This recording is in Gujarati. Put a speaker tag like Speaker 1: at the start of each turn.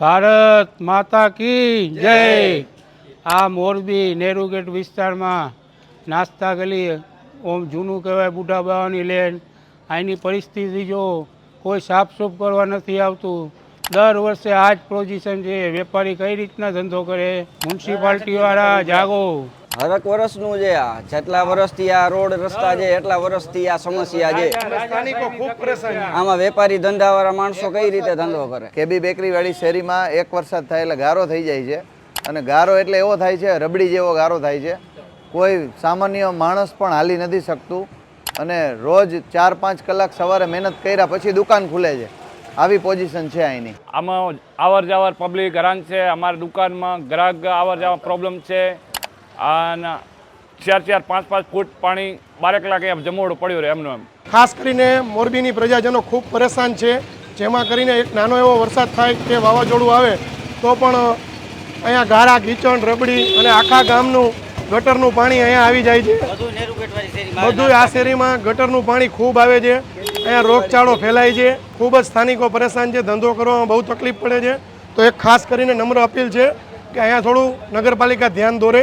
Speaker 1: ભારત માતા કી જય. આ મોરબી નેહરુ ગેટ વિસ્તારમાં નાસ્તા ગલી ઓમ જૂનું કહેવાય બુઢા બાવાની લેન. અહીંની પરિસ્થિતિ જો કોઈ સાફસૂફ કરવા નથી આવતું દર વર્ષે આ જ પોઝિશન છે. વેપારી કઈ રીતના ધંધો કરે? મ્યુનિસિપાલિટીવાળા જાગો.
Speaker 2: હરક વર્ષનું છે આ. જેટલા વર્ષથી આ રોડ રસ્તા છે એટલા વર્ષથી આ સમસ્યા છે. આમાં વેપારી ધંધાવાળા માણસો કઈ રીતે ધંધો કરે?
Speaker 3: કેબી બેકરી વાળી શેરીમાં એક વરસાદ થાય એટલે ગારો થઈ જાય છે. અને ગારો એટલે એવો થાય છે રબડી જેવો ગારો થાય છે. કોઈ સામાન્ય માણસ પણ હાલી નથી શકતું. અને રોજ ચાર પાંચ કલાક સવારે મહેનત કર્યા પછી દુકાન ખુલે છે. આવી પોઝિશન છે અહીંની
Speaker 4: આમાં આવર જાવર પબ્લિક હેરાન છે અમારી દુકાનમાં ગ્રાહક આવર જાવર પ્રોબ્લેમ છે. અને ચાર ચાર પાંચ પાંચ ફૂટ પાણી બારેક કલાકે એમ જમોડો પડ્યો રહે એમનું એમ.
Speaker 5: ખાસ કરીને મોરબીની પ્રજાજનો ખૂબ પરેશાન છે. જેમાં કરીને એક નાનો એવો વરસાદ થાય કે વાવાઝોડું આવે તો પણ અહીંયા ગારા કીચણ રબડી અને આખા ગામનું ગટરનું પાણી અહીંયા આવી જાય છે. બધું આ શેરીમાં ગટરનું પાણી ખૂબ આવે છે. અહીંયા રોગચાળો ફેલાય છે. ખૂબ જ સ્થાનિકો પરેશાન છે. ધંધો કરવામાં બહુ તકલીફ પડે છે. તો એક ખાસ કરીને નમ્ર અપીલ છે કે અહીંયા થોડું નગરપાલિકા ધ્યાન દોરે.